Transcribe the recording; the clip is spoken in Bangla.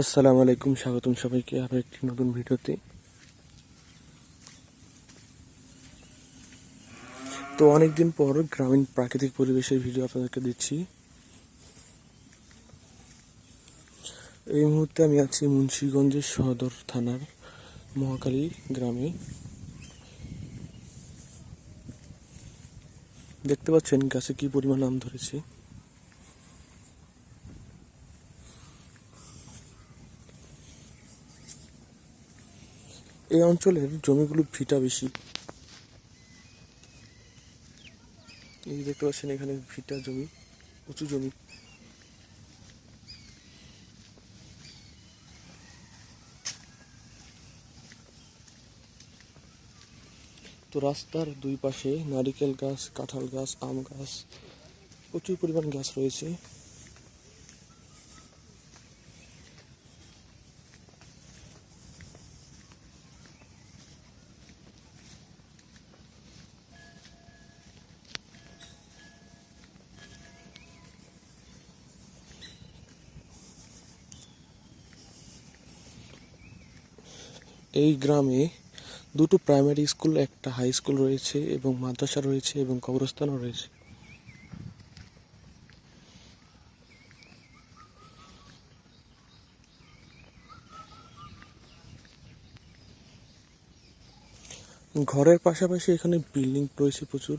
আসসালামু আলাইকুম, স্বাগতম সবাইকে আবার একটি নতুন ভিডিওতে। তো অনেকদিন পর গ্রামীণ প্রাকৃতিক পরিবেশের ভিডিও আপনাদেরকে দিচ্ছি। এই মুহূর্তে আমি আছি মুন্সিগঞ্জের সদর থানার মহাকালী গ্রামে। দেখতে পাচ্ছেন গাছে কি পরিমাণ আম ধরেছে। এই অঞ্চলের জমিগুলো ভিটা বেশি। এই দেখতে পাচ্ছেন এখানে ভিটা জমি, উঁচু জমি। তো রাস্তার দুই পাশে নারিকেল গাছ, কাঁঠাল গাছ, আম গাছ, প্রচুর পরিমাণ গাছ রয়েছে। এই গ্রামে দুটো প্রাইমারি স্কুল একটা হাই স্কুল রয়েছে এবং মাদ্রাসা রয়েছে এবং কবরস্থানও রয়েছে। ঘরের পাশাপাশি এখানে বিল্ডিং রয়েছে প্রচুর।